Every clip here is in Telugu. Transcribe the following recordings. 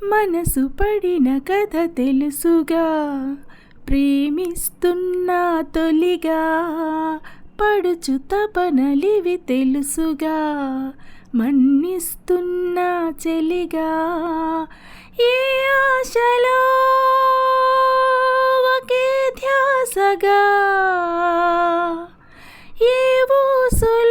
మనసు పడిన కథ తెలుసుగా ప్రేమిస్తున్నా తొలిగా పడుచు తపనలివి తెలుసుగా మన్నిస్తున్నా చెలిగా ఏ ఆశలో ఒకే ధ్యాసగా ఏ ఊసులో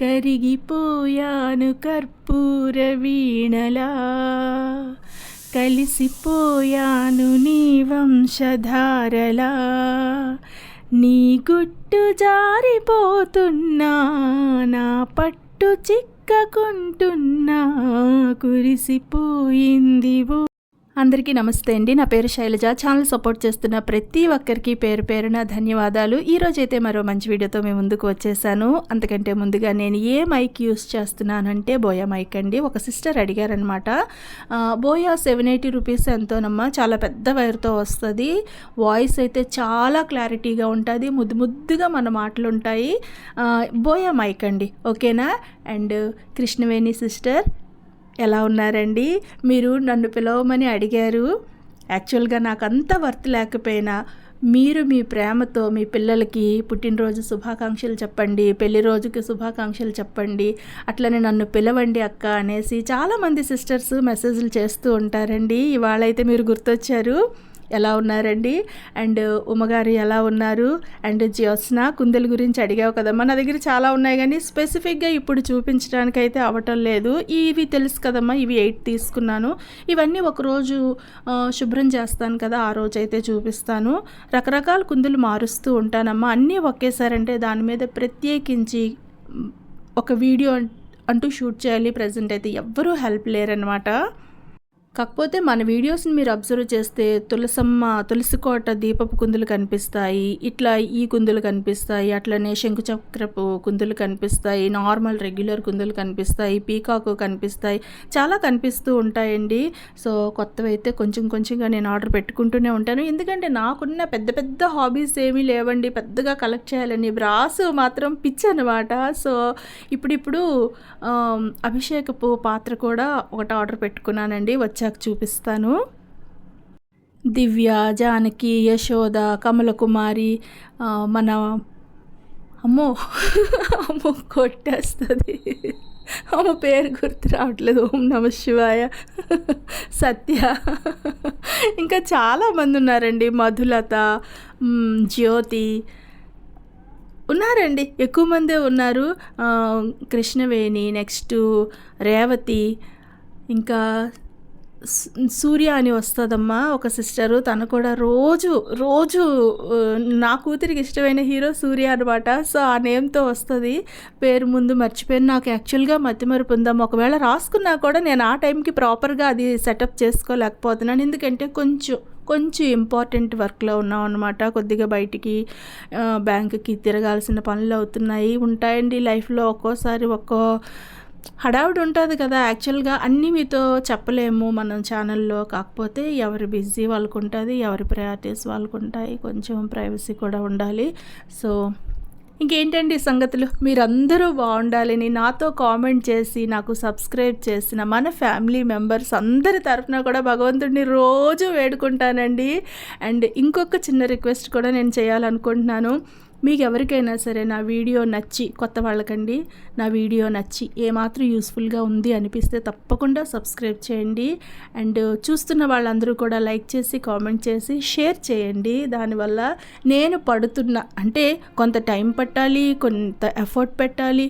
కరిగిపోయాను కర్పూర వీణలా కలిసిపోయాను నీ వంశధారలా నీ గుట్టు జారిపోతున్నా నా పట్టు చిక్కకుంటున్నా కురిసిపోయింది ఓ అందరికీ నమస్తే అండి. నా పేరు శైలజ. ఛానల్ సపోర్ట్ చేస్తున్న ప్రతి ఒక్కరికి పేరు పేరున ధన్యవాదాలు. ఈరోజైతే మరో మంచి వీడియోతో మేము ముందుకు వచ్చేసాను. అంతకంటే ముందుగా నేను ఏ మైక్ యూస్ చేస్తున్నానంటే బోయా మైక్ అండి. ఒక సిస్టర్ అడిగారనమాట బోయా సెవెన్ ఎయిటీ రూపీస్ ఎంతోనమ్మా? చాలా పెద్ద వైర్తో వస్తుంది. వాయిస్ అయితే చాలా క్లారిటీగా ఉంటుంది. ముద్దు ముద్దుగా మన మాటలు ఉంటాయి. బోయా మైక్ అండి. ఓకేనా? And Krishnaveni sister. ఎలా ఉన్నారండి? మీరు నన్ను పిలవమని అడిగారు. యాక్చువల్గా నాకు అంత వర్త్ లేకపోయినా మీరు మీ ప్రేమతో మీ పిల్లలకి పుట్టినరోజు శుభాకాంక్షలు చెప్పండి పెళ్ళి రోజుకి శుభాకాంక్షలు చెప్పండి అట్లనే నన్ను పిలవండి అక్క అనేసి చాలామంది సిస్టర్స్ మెసేజ్లు చేస్తూ ఉంటారండి. ఇవాళ అయితే మీరు గుర్తొచ్చారు. ఎలా ఉన్నారండి? అండ్ ఉమ్మగారు ఎలా ఉన్నారు? అండ్ జ్యోత్స్న కుందెల గురించి అడిగావు కదమ్మా. నా దగ్గర చాలా ఉన్నాయి కానీ స్పెసిఫిక్గా ఇప్పుడు చూపించడానికి అయితే అవ్వటం లేదు. ఇవి తెలుసు కదమ్మా ఇవి ఎయిట్ తీసుకున్నాను. ఇవన్నీ ఒకరోజు శుభ్రం చేస్తాను కదా ఆ రోజు అయితే చూపిస్తాను. రకరకాల కుందులు మారుస్తూ ఉంటానమ్మా. అన్నీ ఒకేసారి అంటే దాని మీద ప్రత్యేకించి ఒక వీడియో అంటూ షూట్ చేయాలి. ప్రజెంట్ అయితే ఎవ్వరూ హెల్ప్ లేరనమాట కాకపోతే మన వీడియోస్ని మీరు అబ్జర్వ్ చేస్తే తులసమ్మ తులసికోట దీపపు కుందులు కనిపిస్తాయి ఇట్లా ఈ కుందులు కనిపిస్తాయి అట్లనే శంకుచక్రపు కుందులు కనిపిస్తాయి నార్మల్ రెగ్యులర్ కుందులు కనిపిస్తాయి పీకాకు కనిపిస్తాయి చాలా కనిపిస్తూ ఉంటాయండి. సో కొత్తవి అయితే కొంచెం కొంచెంగా నేను ఆర్డర్ పెట్టుకుంటూనే ఉంటాను. ఎందుకంటే నాకున్న పెద్ద పెద్ద హాబీస్ ఏమీ లేవండి. పెద్దగా కలెక్ట్ చేయాలని బ్రాస్ మాత్రం పిచ్చి అనమాట సో ఇప్పుడిప్పుడు అభిషేకపు పాత్ర కూడా ఒకటి ఆర్డర్ పెట్టుకున్నానండి. వచ్చి వచ్చాక చూపిస్తాను. దివ్య జానకి యశోద కమలకుమారి మన అమ్మో అమ్మో కొట్టేస్తుంది. అమ్మ పేరు గుర్తు రావట్లేదు. ఓం నమ శివాయ. సత్య. ఇంకా చాలామంది ఉన్నారండి. మధులత జ్యోతి. ఉన్నారండి. ఎక్కువ మందే ఉన్నారు. కృష్ణవేణి నెక్స్ట్ రేవతి. ఇంకా సూర్య అని వస్తుందమ్మా ఒక సిస్టరు. తను కూడా రోజు రోజు నా కూతురికి ఇష్టమైన హీరో సూర్య అనమాట సో ఆ నేమ్తో వస్తుంది. పేరు ముందు మర్చిపోయాను. నాకు యాక్చువల్గా మతిమరుపు ఉందమ్మా. ఒకవేళ రాసుకున్నా కూడా నేను ఆ టైంకి ప్రాపర్గా అది సెటప్ చేసుకోలేకపోతున్నాను. ఎందుకంటే కొంచెం కొంచెం ఇంపార్టెంట్ వర్క్లో ఉన్నాం అనమాట కొద్దిగా బయటికి బ్యాంకుకి తిరగాల్సిన పనులు అవుతున్నాయి. ఉంటాయండి లైఫ్లో ఒక్కోసారి ఒక్కో హడావుడి ఉంటుంది కదా. యాక్చువల్గా అన్నీ మీతో చెప్పలేము మనం ఛానల్లో. కాకపోతే ఎవరి బిజీ వాళ్ళకు ఉంటుంది ఎవరి ప్రయారిటీస్ వాళ్ళకు ఉంటాయి కొంచెం ప్రైవసీ కూడా ఉండాలి. సో ఇంకేంటండి సంగతులు? మీరందరూ బాగుండాలని నాతో కామెంట్ చేసి నాకు సబ్స్క్రైబ్ చేసిన మన ఫ్యామిలీ మెంబర్స్ అందరి తరఫున కూడా భగవంతుడిని రోజు వేడుకుంటానండి. అండ్ ఇంకొక చిన్న రిక్వెస్ట్ కూడా నేను చేయాలనుకుంటున్నాను. మీకు ఎవరికైనా సరే నా వీడియో నచ్చి కొత్త వాళ్ళకండి నా వీడియో నచ్చి ఏమాత్రం యూస్ఫుల్గా ఉంది అనిపిస్తే తప్పకుండా సబ్స్క్రైబ్ చేయండి. అండ్ చూస్తున్న వాళ్ళందరూ కూడా లైక్ చేసి కామెంట్ చేసి షేర్ చేయండి. దానివల్ల నేను పడుతున్న అంటే కొంత టైం పట్టాలి కొంత ఎఫర్ట్ పెట్టాలి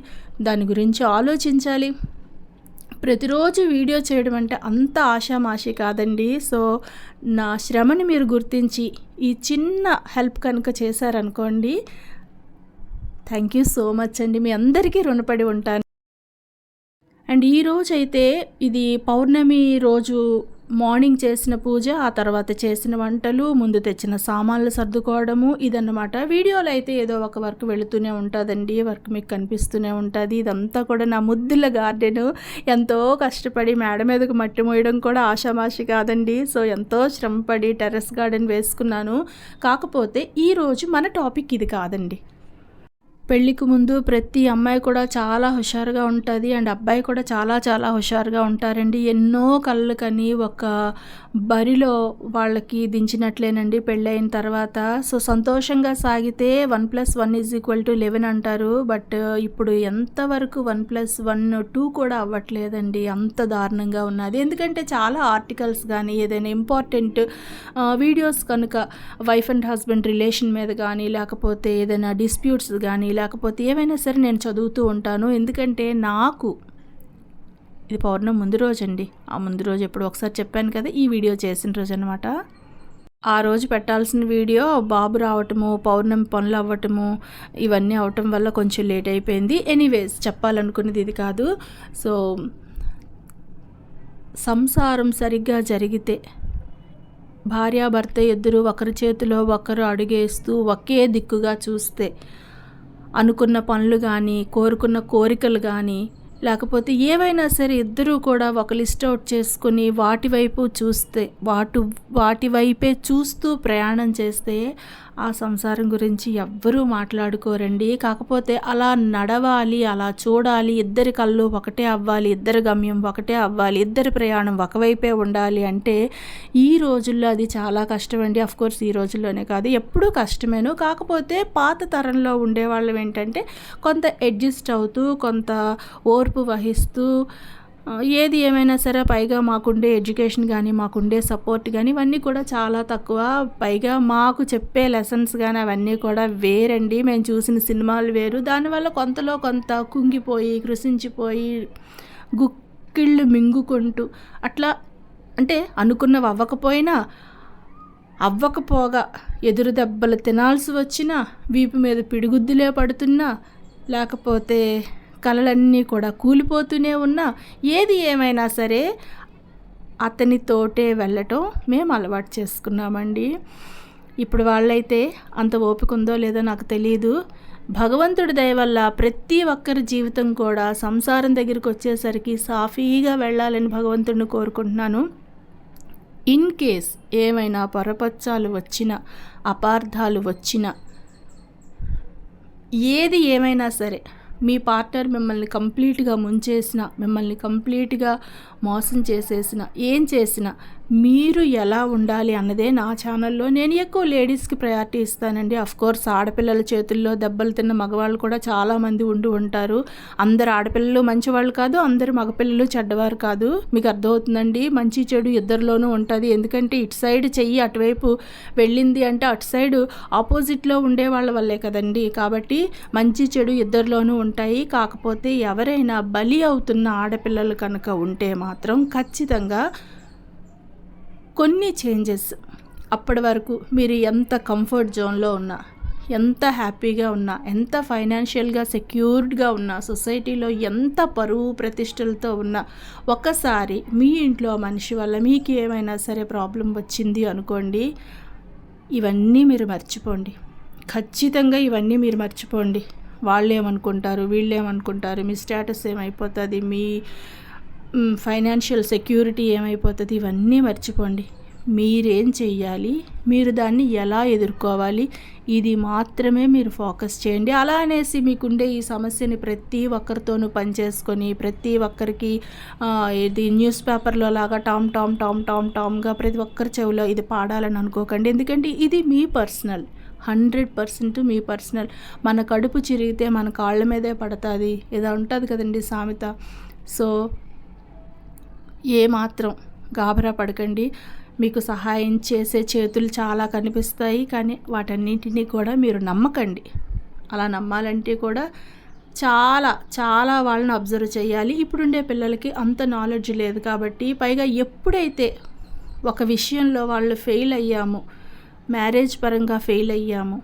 దాని గురించి ఆలోచించాలి. ప్రతిరోజు వీడియో చేయడం అంటే అంత ఆషామాషి కాదండి. సో నా శ్రమని మీరు గుర్తించి ఈ చిన్న హెల్ప్ కనుక చేశారనుకోండి థ్యాంక్ యూ సో మచ్ అండి. మీ అందరికీ రుణపడి ఉంటాను. అండ్ ఈ రోజు అయితే ఇది పౌర్ణమి రోజు మార్నింగ్ చేసిన పూజ ఆ తర్వాత చేసిన వంటలు ముందు తెచ్చిన సామాన్లు సర్దుకోవడము ఇదన్నమాట. వీడియోలో అయితే ఏదో ఒక వర్క్ వెళుతూనే ఉంటుందండి. వర్క్ మీకు కనిపిస్తూనే ఉంటుంది. ఇదంతా కూడా నా ముద్దుల గార్డెన్. ఎంతో కష్టపడి మేడ మీదకు మట్టి మోయడం కూడా ఆషామాషి కాదండి. సో ఎంతో శ్రమపడి టెర్రస్ గార్డెన్ వేసుకున్నాను. కాకపోతే ఈరోజు మన టాపిక్ ఇది కాదండి. పెళ్ళికి ముందు ప్రతి అమ్మాయి కూడా చాలా హుషారుగా ఉంటుంది అండ్ అబ్బాయి కూడా చాలా చాలా హుషారుగా ఉంటారండి. ఎన్నో కళ్ళు కని ఒక బరిలో వాళ్ళకి దించినట్లేనండి పెళ్ళైన తర్వాత. సో సంతోషంగా సాగితే one plus one is equal to eleven అంటారు. బట్ ఇప్పుడు ఎంతవరకు వన్ ప్లస్ వన్ టూ కూడా అవ్వట్లేదండి. అంత దారుణంగా ఉన్నది. ఎందుకంటే చాలా ఆర్టికల్స్ కానీ ఏదైనా ఇంపార్టెంట్ వీడియోస్ కనుక వైఫ్ అండ్ హస్బెండ్ రిలేషన్ మీద కానీ లేకపోతే ఏదైనా డిస్ప్యూట్స్ కానీ లేకపోతే ఏవైనా సరే నేను చదువుతూ ఉంటాను. ఎందుకంటే నాకు ఇది పౌర్ణం ముందు రోజు అండి ఆ ముందు రోజు ఎప్పుడు ఒకసారి చెప్పాను కదా ఈ వీడియో చేసిన రోజు అనమాట ఆ రోజు పెట్టాల్సిన వీడియో బాబు రావటము పౌర్ణమి పనులు అవ్వటము ఇవన్నీ అవటం వల్ల కొంచెం లేట్ అయిపోయింది. ఎనీవేస్ చెప్పాలనుకున్నది ఇది కాదు. సో సంసారం సరిగ్గా జరిగితే భార్యాభర్త ఇద్దరు ఒకరి చేతిలో ఒకరు అడుగేస్తూ ఒకే దిక్కుగా చూస్తే అనుకున్న పనులు కానీ కోరుకున్న కోరికలు కానీ లేకపోతే ఏవైనా సరే ఇద్దరూ కూడా ఒక లిస్ట్ అవుట్ చేసుకుని వాటి వైపు చూస్తే వాటి వాటి వైపే చూస్తూ ప్రయాణం చేస్తే ఆ సంసారం గురించి ఎవ్వరూ మాట్లాడుకోరండి. కాకపోతే అలా నడవాలి అలా చూడాలి. ఇద్దరి కళ్ళు ఒకటే అవ్వాలి ఇద్దరి గమ్యం ఒకటే అవ్వాలి ఇద్దరి ప్రయాణం ఒకవైపే ఉండాలి అంటే ఈ రోజుల్లో అది చాలా కష్టం అండి కోర్స్ ఈ రోజుల్లోనే కాదు ఎప్పుడూ కష్టమేను. కాకపోతే పాత తరంలో ఉండేవాళ్ళం ఏంటంటే కొంత అడ్జస్ట్ అవుతూ కొంత ఓర్పు వహిస్తూ ఏది ఏమైనా సరే పైగా మాకుండే ఎడ్యుకేషన్ కానీ మాకుండే సపోర్ట్ కానీ ఇవన్నీ కూడా చాలా తక్కువ. పైగా మాకు చెప్పే లెసన్స్ కానీ అవన్నీ కూడా వేరండి. మేము చూసిన సినిమాలు వేరు. దానివల్ల కొంతలో కొంత కుంగిపోయి కృషించిపోయి గుక్కిళ్ళు మింగుకుంటూ అట్లా అంటే అనుకున్నవి అవ్వకపోయినా అవ్వకపోగా ఎదురు దెబ్బలు తినాల్సి వచ్చినా వీపు మీద పిడిగుద్దులే పడుతున్నా లేకపోతే కలలన్నీ కూడా కూలిపోతూనే ఉన్నా ఏది ఏమైనా సరే అతనితోటే వెళ్ళటం మేము అలవాటు చేసుకున్నామండి. ఇప్పుడు వాళ్ళైతే అంత ఓపిక ఉందో లేదో నాకు తెలియదు భగవంతుడి దయ వల్ల ప్రతి ఒక్కరి జీవితం కూడా సంసారం దగ్గరికి వచ్చేసరికి సాఫీగా వెళ్ళాలని భగవంతుడిని కోరుకుంటున్నాను. ఇన్ కేస్ ఏమైనా పొరపచ్చాలు వచ్చిన అపార్థాలు వచ్చిన ఏది ఏమైనా సరే మీ పార్ట్నర్ మిమ్మల్ని కంప్లీట్గా ముంచేసిన మిమ్మల్ని కంప్లీట్గా మోసం చేసేసిన ఏం చేసినా మీరు ఎలా ఉండాలి అన్నదే నా ఛానల్లో. నేను ఎక్కువ లేడీస్కి ప్రయారిటీ ఇస్తానండి. కోర్స్ ఆడపిల్లల చేతుల్లో దెబ్బలు తిన్న మగవాళ్ళు కూడా చాలామంది ఉండి ఉంటారు. అందరు ఆడపిల్లలు మంచివాళ్ళు కాదు అందరు మగపిల్లలు చెడ్డవారు కాదు. మీకు అర్థమవుతుందండి? మంచి చెడు ఇద్దరిలోనూ ఉంటుంది. ఎందుకంటే ఇటు సైడ్ చెయ్యి అటువైపు వెళ్ళింది అంటే అటు సైడ్ ఆపోజిట్లో ఉండే వాళ్ళ వల్లే కదండి. కాబట్టి మంచి చెడు ఇద్దరిలోనూ ఉంటాయి. కాకపోతే ఎవరైనా బలి అవుతున్న ఆడపిల్లలు కనుక ఉంటే మాత్రం ఖచ్చితంగా కొన్ని చేంజెస్ అప్పటి వరకు మీరు ఎంత కంఫర్ట్ జోన్లో ఉన్నా ఎంత హ్యాపీగా ఉన్నా ఎంత ఫైనాన్షియల్గా సెక్యూర్డ్గా ఉన్నా సొసైటీలో ఎంత పరువు ప్రతిష్టలతో ఉన్నా ఒక్కసారి మీ ఇంట్లో మనిషి వల్ల మీకు ఏమైనా సరే ప్రాబ్లం వచ్చింది అనుకోండి ఇవన్నీ మీరు మర్చిపోండి. ఖచ్చితంగా ఇవన్నీ మీరు మర్చిపోండి. వాళ్ళు ఏమనుకుంటారు వీళ్ళు ఏమనుకుంటారు మీ స్టేటస్ ఏమైపోతుంది మీ ఫైనాన్షియల్ సెక్యూరిటీ ఏమైపోతుంది ఇవన్నీ మర్చిపోండి. మీరేం చెయ్యాలి? మీరు దాన్ని ఎలా ఎదుర్కోవాలి? ఇది మాత్రమే మీరు ఫోకస్ చేయండి. అలా అనేసి మీకుండే ఈ సమస్యని ప్రతి ఒక్కరితోనూ పనిచేసుకొని ప్రతి ఒక్కరికి ఇది న్యూస్ పేపర్లో లాగా టామ్ టామ్ టామ్ టామ్ టామ్గా ప్రతి ఒక్కరి చెవిలో ఇది పాడాలని అనుకోకండి. ఎందుకంటే ఇది మీ పర్సనల్ హండ్రెడ్ పర్సెంట్ మీ పర్సనల్. మన కడుపు చిరిగితే మన కాళ్ళ మీదే పడుతుంది. ఏదో ఉంటుంది కదండి సామెత. సో ఏమాత్రం గాబరా పడకండి. మీకు సహాయం చేసే చేతులు చాలా కనిపిస్తాయి. కానీ వాటన్నింటినీ కూడా మీరు నమ్మకండి. అలా నమ్మాలంటే కూడా చాలా చాలా వాళ్ళని అబ్జర్వ్ చేయాలి. ఇప్పుడుండే పిల్లలకి అంత నాలెడ్జ్ లేదు కాబట్టి పైగా ఎప్పుడైతే ఒక విషయంలో వాళ్ళు ఫెయిల్ అయ్యాము మ్యారేజ్ పరంగా ఫెయిల్ అయ్యాము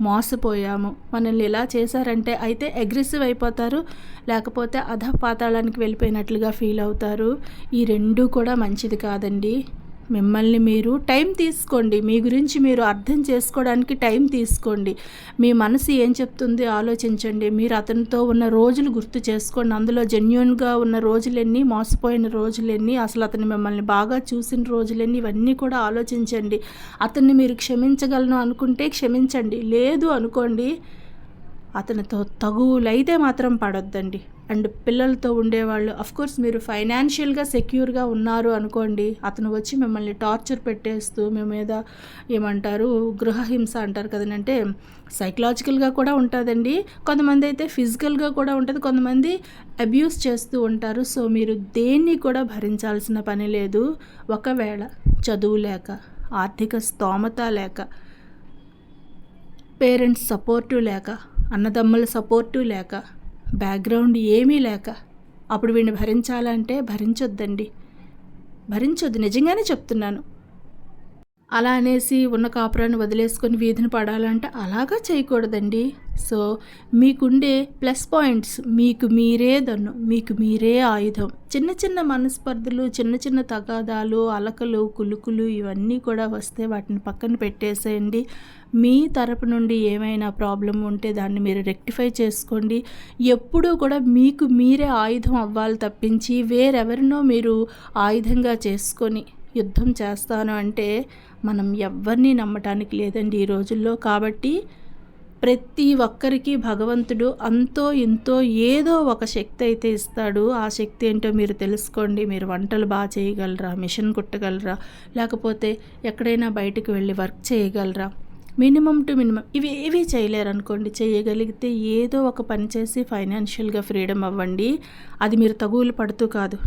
మోసపోయాము. మనల్ని ఇలా చేశారంటే అయితే అగ్రెసివ్ అయిపోతారు లేకపోతే అధ పాతాళానికి వెళ్ళిపోయినట్లుగా ఫీల్ అవుతారు. ఈ రెండు కూడా మంచిది కాదండి. మిమ్మల్ని మీరు టైం తీసుకోండి. మీ గురించి మీరు అర్థం చేసుకోవడానికి టైం తీసుకోండి. మీ మనసు ఏం చెప్తుంది ఆలోచించండి. మీరు అతనితో ఉన్న రోజులు గుర్తు చేసుకోండి. అందులో జెన్యున్గా ఉన్న రోజులన్నీ మోసపోయిన రోజులన్నీ అసలు అతను మిమ్మల్ని బాగా చూసిన రోజులన్నీ ఇవన్నీ కూడా ఆలోచించండి. అతన్ని మీరు క్షమించగలను అనుకుంటే క్షమించండి. లేదు అనుకోండి అతనితో తగువులైతే మాత్రం పడొద్దండి. అండ్ పిల్లలతో ఉండేవాళ్ళు కోర్స్ మీరు ఫైనాన్షియల్గా సెక్యూర్గా ఉన్నారు అనుకోండి. అతను వచ్చి మిమ్మల్ని టార్చర్ పెట్టేస్తూ మీ మీద ఏమంటారు గృహహింస అంటారు కదనంటే సైకలాజికల్గా కూడా ఉంటుందండి. కొంతమంది అయితే ఫిజికల్గా కూడా ఉంటుంది కొంతమంది అబ్యూస్ చేస్తూ ఉంటారు. సో మీరు దేన్ని కూడా భరించాల్సిన పని లేదు. ఒకవేళ చదువు లేక ఆర్థిక స్తోమత లేక పేరెంట్స్ సపోర్టు లేక అన్నదమ్ముల సపోర్టు లేక బ్యాక్గ్రౌండ్ ఏమీ లేక అప్పుడు వీడిని భరించాలంటే భరించొద్దండి. భరించొద్దు నిజంగానే చెప్తున్నాను. అలా అనేసి ఉన్న కాపురాన్ని వదిలేసుకొని వీధిని పడాలంటే అలాగా చేయకూడదండి. సో మీకుండే ప్లస్ పాయింట్స్ మీకు మీరే దన్ను మీకు మీరే ఆయుధం. చిన్న చిన్న మనస్పర్ధలు చిన్న చిన్న తగాదాలు అలకలు కులుకులు ఇవన్నీ కూడా వస్తే వాటిని పక్కన పెట్టేసేయండి. మీ తరపు నుండి ఏమైనా ప్రాబ్లం ఉంటే దాన్ని మీరు రెక్టిఫై చేసుకోండి. ఎప్పుడూ కూడా మీకు మీరే ఆయుధం అవ్వాలి తప్పించి వేరెవరినో మీరు ఆయుధంగా చేసుకొని యుద్ధం చేస్తాను అంటే మనం ఎవరిని నమ్మటానికి లేదండి ఈ రోజుల్లో. కాబట్టి ప్రతి ఒక్కరికి భగవంతుడు అంతో ఇంతో ఏదో ఒక శక్తి అయితే ఇస్తాడు. ఆ శక్తి ఏంటో మీరు తెలుసుకోండి. మీరు వంటలు బాగా చేయగలరా? మిషన్ కుట్టగలరా? లేకపోతే ఎక్కడైనా బయటకు వెళ్ళి వర్క్ చేయగలరా? మినిమం టు మినిమం ఇవి ఏవి చేయలేరు అనుకోండి చేయగలిగితే ఏదో ఒక పని చేసి ఫైనాన్షియల్గా ఫ్రీడమ్ అవ్వండి. అది మీరు తగులు పడుతూ కాదు.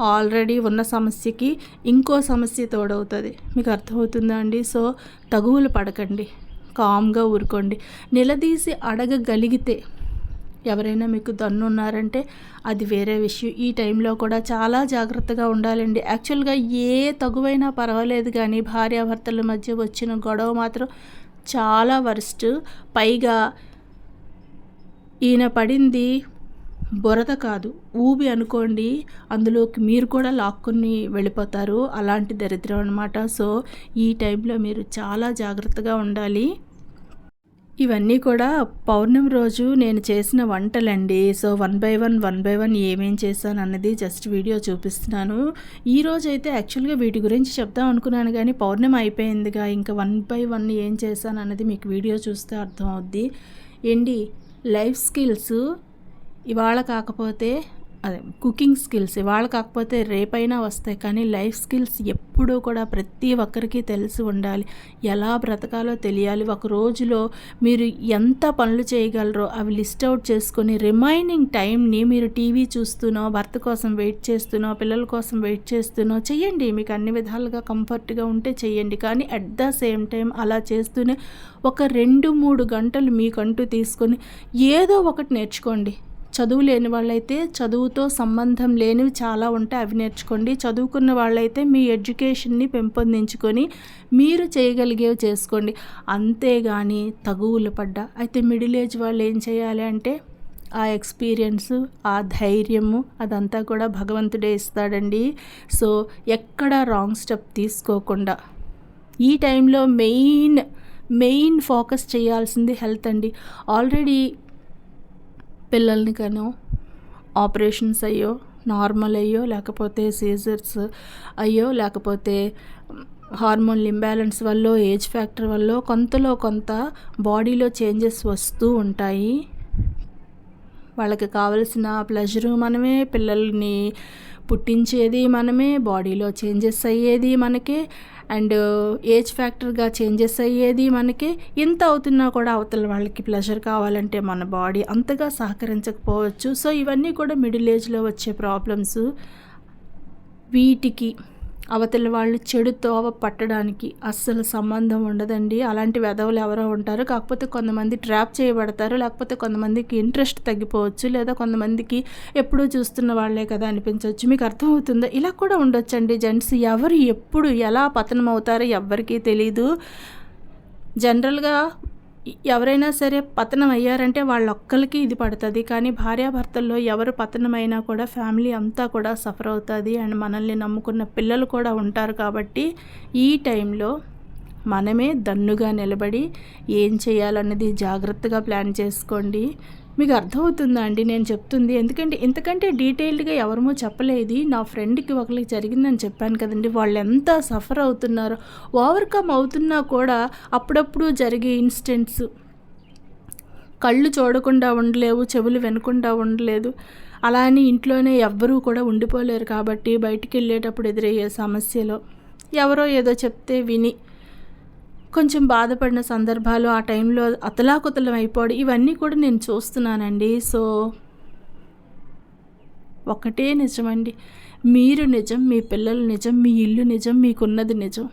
ఆల్రెడీ ఉన్న సమస్యకి ఇంకో సమస్య తోడవుతుంది. మీకు అర్థమవుతుందా అండి? సో తగువులు పడకండి. కామ్గా ఊరుకోండి. నిలదీసి అడగగలిగితే ఎవరైనా మీకు దన్ను ఉన్నారంటే అది వేరే విషయం. ఈ టైంలో కూడా చాలా జాగ్రత్తగా ఉండాలండి. యాక్చువల్గా ఏ తగువైనా పర్వాలేదు కానీ భార్యాభర్తల మధ్య వచ్చిన గొడవ మాత్రం చాలా వరస్ట్. పైగా ఈయన పడింది బురద కాదు ఊబి అనుకోండి అందులోకి మీరు కూడా లాక్కుని వెళ్ళిపోతారు. అలాంటి దరిద్రం అనమాట సో ఈ టైంలో మీరు చాలా జాగ్రత్తగా ఉండాలి. ఇవన్నీ కూడా పౌర్ణమి రోజు నేను చేసిన వంటలండి. So one by one one by one ఏమేం చేశాను అన్నది జస్ట్ వీడియో చూపిస్తున్నాను. ఈ రోజు అయితే యాక్చువల్గా వీటి గురించి చెప్దాం అనుకున్నాను కానీ పౌర్ణమి అయిపోయిందిగా. ఇంకా వన్ బై వన్ ఏం చేశాను అన్నది మీకు వీడియో చూస్తే అర్థం అవుద్ది. ఏంటి? లైఫ్ స్కిల్స్ ఇవాళ కాకపోతే అదే కుకింగ్ స్కిల్స్ ఇవాళ కాకపోతే రేపైనా వస్తాయి. కానీ లైఫ్ స్కిల్స్ ఎప్పుడూ కూడా ప్రతి ఒక్కరికి తెలిసి ఉండాలి. ఎలా బ్రతకాలో తెలియాలి. ఒక రోజులో మీరు ఎంత పనులు చేయగలరో అవి లిస్ట్ అవుట్ చేసుకొని రిమైనింగ్ టైంని మీరు టీవీ చూస్తున్నో భర్త కోసం వెయిట్ చేస్తున్నో పిల్లల కోసం వెయిట్ చేస్తున్నో చెయ్యండి. మీకు అన్ని విధాలుగా కంఫర్ట్గా ఉంటే చెయ్యండి. కానీ అట్ ద సేమ్ టైం అలా చేస్తూనే ఒక రెండు మూడు గంటలు మీకంటూ తీసుకొని ఏదో ఒకటి నేర్చుకోండి. చదువు లేని వాళ్ళైతే చదువుతో సంబంధం లేనివి చాలా ఉంటాయి అవి నేర్చుకోండి. చదువుకున్న వాళ్ళైతే మీ ఎడ్యుకేషన్ని పెంపొందించుకొని మీరు చేయగలిగేవి చేసుకోండి. అంతేగాని తగువులు పడ్డా అయితే మిడిల్ ఏజ్ వాళ్ళు ఏం చేయాలి అంటే ఆ ఎక్స్పీరియన్స్ ఆ ధైర్యము అదంతా కూడా భగవంతుడే ఇస్తాడండి. సో ఎక్కడ రాంగ్ స్టెప్ తీసుకోకుండా ఈ టైంలో మెయిన్ మెయిన్ ఫోకస్ చేయాల్సింది హెల్త్ అండి. ఆల్రెడీ పిల్లల్ని కనో ఆపరేషన్స్ అయ్యో నార్మల్ అయ్యో లేకపోతే సీజర్స్ అయ్యో లేకపోతే హార్మోన్ ఇంబ్యాలెన్స్ వల్ల ఏజ్ ఫ్యాక్టర్ వల్ల కొంతలో కొంత బాడీలో చేంజెస్ వస్తూ ఉంటాయి. వాళ్ళకి కావలసిన ప్లెజరు మనమే పిల్లల్ని పుట్టించేది మనమే బాడీలో చేంజెస్ అయ్యేది మనకే అండ్ ఏజ్ ఫ్యాక్టర్గా చేంజెస్ అయ్యేది మనకి. ఎంత అవుతున్నా కూడా అవతల వాళ్ళకి ప్లెజర్ కావాలంటే మన బాడీ అంతగా సహకరించకపోవచ్చు. సో ఇవన్నీ కూడా మిడిల్ ఏజ్లో వచ్చే ప్రాబ్లమ్స్ వీటికి అవతల వాళ్ళు చెడు తోవ పట్టడానికి అస్సలు సంబంధం ఉండదండి. అలాంటి వెధవులు ఎవరో ఉంటారు. కాకపోతే కొంతమంది ట్రాప్ చేయబడతారు. లేకపోతే కొంతమందికి ఇంట్రెస్ట్ తగ్గిపోవచ్చు. లేదా కొంతమందికి ఎప్పుడూ చూస్తున్న వాళ్ళే కదా అనిపించవచ్చు. మీకు అర్థమవుతుందా? ఇలా కూడా ఉండొచ్చండి. జెంట్స్ ఎవరు ఎప్పుడు ఎలా పతనం అవుతారో ఎవ్వరికీ తెలీదు. జనరల్గా ఎవరైనా సరే పతనం అయ్యారంటే వాళ్ళొక్కరికి ఇది పడుతుంది. కానీ భార్యాభర్తల్లో ఎవరు పతనమైనా కూడా ఫ్యామిలీ అంతా కూడా సఫర్ అవుతుంది. అండ్ మనల్ని నమ్ముకున్న పిల్లలు కూడా ఉంటారు కాబట్టి ఈ టైంలో మనమే దన్నుగా నిలబడి ఏం చేయాలన్నది జాగ్రత్తగా ప్లాన్ చేసుకోండి. మీకు అర్థమవుతుందా అండి? నేను చెప్తుంది. ఎందుకంటే ఇంతకంటే డీటెయిల్డ్గా ఎవరమో చెప్పలేదు. నా ఫ్రెండ్కి ఒకరికి జరిగిందని చెప్పాను కదండి. వాళ్ళు ఎంత సఫర్ అవుతున్నారో ఓవర్కమ్ అవుతున్నా కూడా అప్పుడప్పుడు జరిగే ఇన్స్టెంట్స్ కళ్ళు చూడకుండా ఉండలేవు చెవులు వినకుండా ఉండలేదు. అలా అని ఇంట్లోనే ఎవ్వరూ కూడా ఉండిపోలేరు కాబట్టి బయటికి వెళ్ళేటప్పుడు ఎదురయ్యే సమస్యలు ఎవరో ఏదో చెప్తే విని కొంచెం బాధపడిన సందర్భాలు ఆ టైంలో అతలాకుతలం అయిపోవడం ఇవన్నీ కూడా నేను చూస్తున్నానండి. సో ఒకటే నిజమండి మీరు నిజం మీ పిల్లలు నిజం మీ ఇల్లు నిజం మీకున్నది నిజం.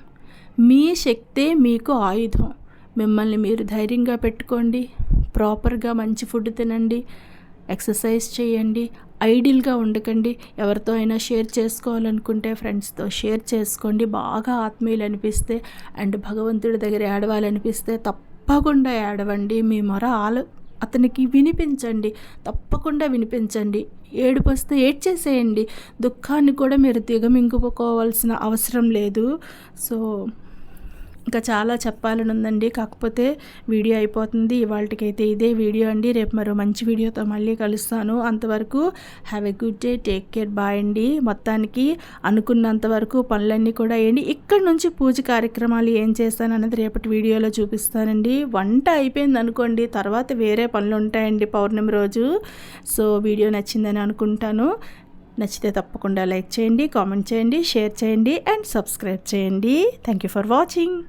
మీ శక్తే మీకు ఆయుధం. మిమ్మల్ని మీరు ధైర్యంగా పెట్టుకోండి ప్రాపర్గా మంచి ఫుడ్ తినండి ఎక్సర్సైజ్ చేయండి ఐడియల్గా ఉండకండి. ఎవరితో అయినా షేర్ చేసుకోవాలనుకుంటే ఫ్రెండ్స్తో షేర్ చేసుకోండి. బాగా ఆత్మీయులు అనిపిస్తే అండ్ భగవంతుడి దగ్గర ఏడవాలనిపిస్తే తప్పకుండా ఏడవండి. మీ మొర ఆలో అతనికి వినిపించండి. తప్పకుండా వినిపించండి. ఏడుపు వస్తే ఏడ్చేసేయండి. దుఃఖాన్ని కూడా మీరు దిగమింగుకోవాల్సిన అవసరం లేదు. సో ఇంకా చాలా చెప్పాలని ఉందండి కాకపోతే వీడియో అయిపోతుంది. ఇవాళకైతే ఇదే వీడియో అండి. రేపు మరో మంచి వీడియోతో మళ్ళీ కలుస్తాను. అంతవరకు have a good day take care bye అండి. మొత్తానికి అనుకున్నంత వరకు పనులన్నీ కూడా వేయండి ఇక్కడ నుంచి పూజ కార్యక్రమాలు ఏం చేస్తాను అనేది రేపటి వీడియోలో చూపిస్తానండి. వంట అయిపోయింది అనుకోండి. తర్వాత వేరే పనులు ఉంటాయండి పౌర్ణమి రోజు. సో వీడియో నచ్చిందని అనుకుంటాను. నచ్చితే తప్పకుండా లైక్ చేయండి కామెంట్ చేయండి షేర్ చేయండి అండ్ సబ్స్క్రైబ్ చేయండి. Thank you for watching